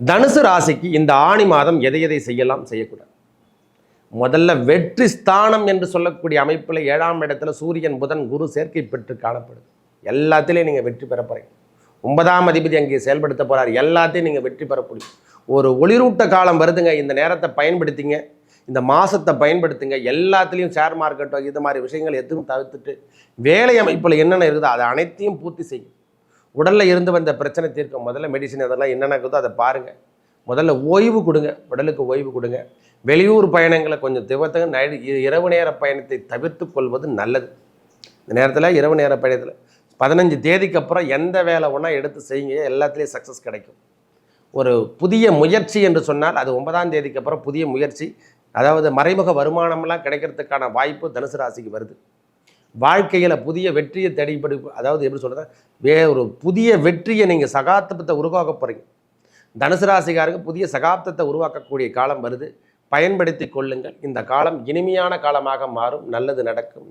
தனுசு ராசிக்கு இந்த ஆணி மாதம் எதை எதை செய்யலாம் செய்யக்கூடாது. முதல்ல வெற்றி ஸ்தானம் என்று சொல்லக்கூடிய அமைப்பில் ஏழாம் இடத்துல சூரியன் புதன் குரு சேர்க்கை பெற்று காணப்படுது எல்லாத்திலையும் நீங்கள் வெற்றி பெற போகிறீங்க ஒன்பதாம் அதிபதி அங்கே செயல்படுத்த போகிறார் எல்லாத்தையும் நீங்கள் வெற்றி பெற முடியும் ஒரு ஒளிரூட்ட காலம் வருதுங்க. இந்த நேரத்தை பயன்படுத்திங்க. இந்த மாதத்தை பயன்படுத்துங்க. எல்லாத்துலேயும் ஷேர் மார்க்கெட்டோ இது மாதிரி விஷயங்கள் எதுவும் தவிர்த்துட்டு வேலை அமைப்பில் என்னென்ன இருக்குதோ அதை அனைத்தையும் பூர்த்தி செய்யும் உடலில் இருந்து வந்த பிரச்சனை தீர்க்க முதல்ல மெடிசின் அதெல்லாம் என்னென்ன அதை பாருங்கள் முதல்ல ஓய்வு கொடுங்க. உடலுக்கு ஓய்வு கொடுங்க. வெளியூர் பயணங்களை கொஞ்சம் திவத்தக நை இரவு நேர பயணத்தை தவிர்த்து கொள்வது நல்லது. இந்த நேரத்தில் இரவு நேர பயணத்தில் பதினஞ்சு தேதிக்கு அப்புறம் எந்த வேலை ஒன்றா எடுத்து செய்யுங்க. எல்லாத்துலேயும் சக்ஸஸ் கிடைக்கும். ஒரு புதிய முயற்சி என்று சொன்னால் அது ஒன்பதாம் தேதிக்கு அப்புறம் புதிய முயற்சி. அதாவது மறைமுக வருமானம்லாம் கிடைக்கிறதுக்கான வாய்ப்பு தனுசு ராசிக்கு வருது. வாழ்க்கையில் புதிய வெற்றியை தேடிப்படி அதாவது எப்படி சொல்கிறது வே ஒரு புதிய வெற்றியை நீங்கள் சகாப்தத்தை உருவாக்க போகிறீங்க தனுசு ராசிக்காரங்க புதிய சகாப்தத்தை உருவாக்கக்கூடிய காலம் வருது. பயன்படுத்தி கொள்ளுங்கள். இந்த காலம் இனிமையான காலமாக மாறும். நல்லது நடக்கும்.